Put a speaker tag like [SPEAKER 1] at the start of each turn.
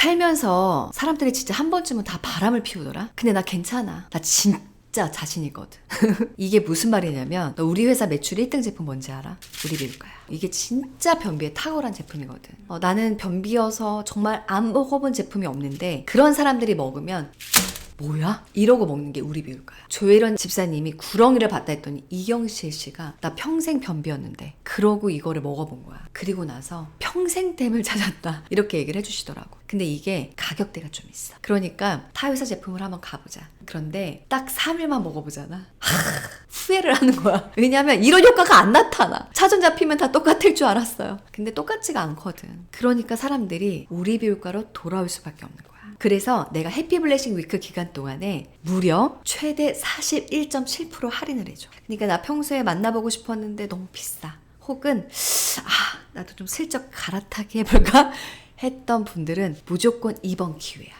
[SPEAKER 1] 살면서 사람들이 진짜 한 번쯤은 다 바람을 피우더라? 근데 나 괜찮아. 나 진짜 자신이거든. 이게 무슨 말이냐면, 너 우리 회사 매출 1등 제품 뭔지 알아? 우리 비울까야. 이게 진짜 변비에 탁월한 제품이거든. 어, 나는 변비여서 정말 안 먹어본 제품이 없는데, 그런 사람들이 먹으면, 뭐야? 이러고 먹는 게 우리 비울까야. 조혜련 집사님이 구렁이를 봤다 했더니 이경실 씨가 나 평생 변비였는데 그러고 이거를 먹어본 거야. 그리고 나서 평생템을 찾았다. 이렇게 얘기를 해주시더라고. 근데 이게 가격대가 좀 있어. 그러니까 타 회사 제품을 한번 가보자. 그런데 딱 3일만 먹어보잖아. 하, 후회를 하는 거야. 왜냐면 이런 효과가 안 나타나. 차전 잡히면 다 똑같을 줄 알았어요. 근데 똑같지가 않거든. 그러니까 사람들이 우리 비율가로 돌아올 수밖에 없는 거야. 그래서 내가 해피블레싱 위크 기간 동안에 무려 최대 41.7% 할인을 해줘. 그러니까 나 평소에 만나보고 싶었는데 너무 비싸. 혹은 아 나도 좀 슬쩍 갈아타기 해볼까 했던 분들은 무조건 이번 기회야.